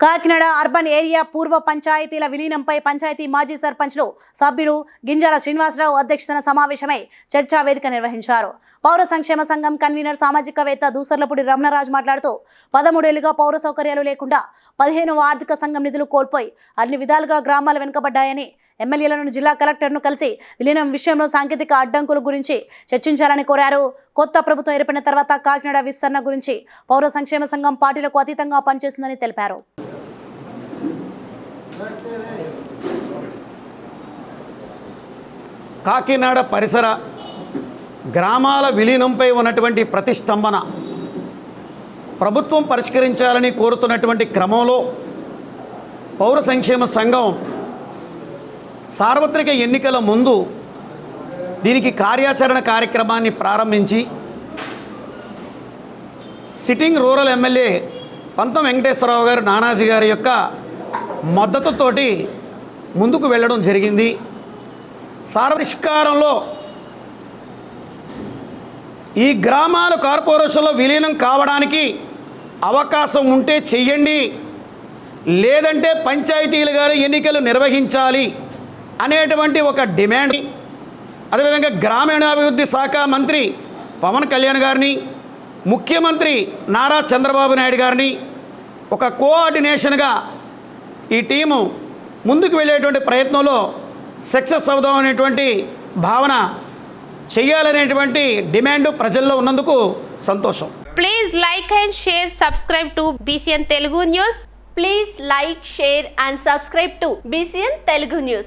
Kakinada urban area పూర్వ పంచాయతీల విలీనంపై పంచాయతీ మాజీ సర్పంచ్లు సభ్యులు గింజాల శ్రీనివాసరావు అధ్యక్షతన సమావేశమై చర్చా వేదిక నిర్వహించారు. పౌర సంక్షేమ సంఘం కన్వీనర్ సామాజికవేత్త దూసర్లపూడి రమణరాజు మాట్లాడుతూ పదమూడేళ్ళుగా పౌర సౌకర్యాలు లేకుండా పదిహేను ఆర్థిక సంఘం నిధులు కోల్పోయి అన్ని విధాలుగా గ్రామాలు వెనుకబడ్డాయని ఎమ్మెల్యేలను జిల్లా కలెక్టర్ను కలిసి విలీనం విషయంలో సాంకేతిక అడ్డంకుల గురించి చర్చించాలని కోరారు. కొత్త ప్రభుత్వం ఏర్పడిన తర్వాత కాకినాడ విస్తరణ గురించి పౌర సంక్షేమ సంఘం పార్టీలకు అతీతంగా పనిచేస్తుందని తెలిపారు. కాకినాడ పరిసర గ్రామాల విలీనంపై ఉన్నటువంటి ప్రతిష్టంభన ప్రభుత్వం పరిష్కరించాలని కోరుతున్నటువంటి క్రమంలో పౌర సంక్షేమ సంఘం సార్వత్రిక ఎన్నికల ముందు దీనికి కార్యాచరణ కార్యక్రమాన్ని ప్రారంభించి సిట్టింగ్ రూరల్ ఎమ్మెల్యే పంతం వెంకటేశ్వరరావు గారు నానాజీ గారి యొక్క మద్దతుతోటి ముందుకు వెళ్ళడం జరిగింది. సార్వరిష్కారంలో ఈ గ్రామాలు కార్పొరేషన్లో విలీనం కావడానికి అవకాశం ఉంటే చెయ్యండి. లేదంటే పంచాయతీలు గారు ఎన్నికలు నిర్వహించాలి అనేటువంటి ఒక డిమాండ్ అదేవిధంగా గ్రామీణాభివృద్ధి శాఖ మంత్రి పవన్ కళ్యాణ్ గారిని ముఖ్యమంత్రి నారా చంద్రబాబు నాయుడు గారిని ఒక కోఆర్డినేషన్గా ఈ టీము ముందుకు వెళ్ళేటువంటి ప్రయత్నంలో సక్సెస్ అవుదాం అనేటువంటి భావన చెయ్యాలనేటువంటి డిమాండ్ ప్రజల్లో ఉన్నందుకు సంతోషం Please like and share, subscribe to BCN Telugu News. Please like, share and subscribe to BCN Telugu News.